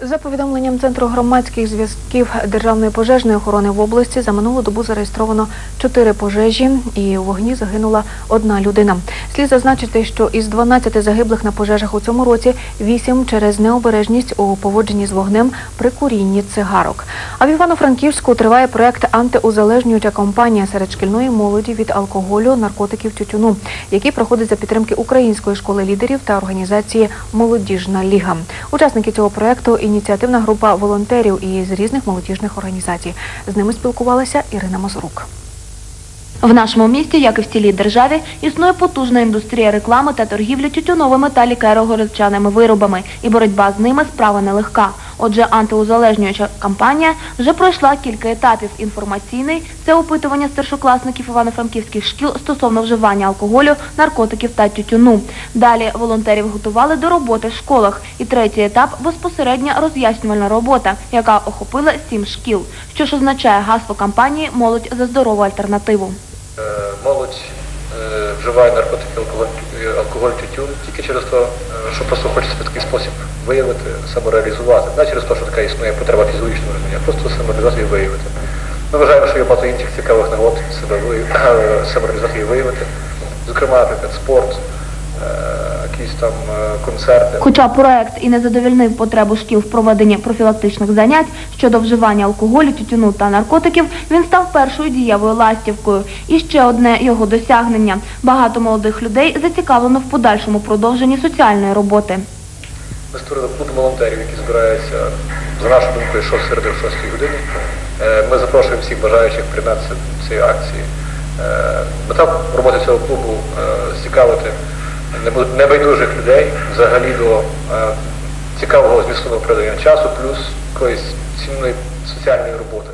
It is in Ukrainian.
За повідомленням Центру громадських зв'язків Державної пожежної охорони в області за минулу добу зареєстровано чотири пожежі і у вогні загинула одна людина. Слід зазначити, що із 12 загиблих на пожежах у цьому році 8 через необережність у поводженні з вогнем при курінні цигарок. А в Івано-Франківську триває проект антиузалежнююча кампанія серед шкільної молоді від алкоголю, наркотиків, тютюну, який проходить за підтримки Української школи лідерів та організації Молодіжна ліга. Учасники цього проекту ініціативна група волонтерів із різних молодіжних організацій. З ними спілкувалася Ірина Мазурук. В нашому місті, як і в цілій державі, існує потужна індустрія реклами та торгівлі тютюновими та лікеро-горілчаними виробами, і боротьба з ними справа нелегка. Отже, антиузалежнююча кампанія вже пройшла кілька етапів. Інформаційний це опитування старшокласників івано-франківських шкіл стосовно вживання алкоголю, наркотиків та тютюну. Далі волонтерів готували до роботи в школах. І третій етап безпосередня роз'яснювальна робота, яка охопила сім шкіл. Що ж означає гасло кампанії Молодь за здорову альтернативу. Е, Молодь вживає наркотики, алкоголь, е, алкоголь тютюн тільки через те, е, що просто хочеться в такий спосіб виявити, самореалізувати. Не через те, що така існує потреба фізичного розуміння, а просто самореалізувати і виявити. Ми вважаємо, що є багато інших цікавих нагод ви- самореалізувати і виявити. Зокрема, наприклад, спорт, е, якісь там е, концерти. Хоча проект і не задовільнив потребу шкіл в проведенні профілактичних занять щодо вживання алкоголю, тютюну та наркотиків, він став першою дієвою ластівкою. І ще одне його досягнення. Багато молодих людей зацікавлено в подальшому продовженні соціальної роботи. Ми створили клуб волонтерів, які збираються, за нашою думкою, 6 середи в 6 годині. Е, Ми запрошуємо всіх бажаючих приєднатися до цієї акції. Е, Мета роботи цього клубу зцікавити небу- небайдужих людей взагалі до е, цікавого змістового проведення часу, плюс якоїсь цінної соціальної роботи.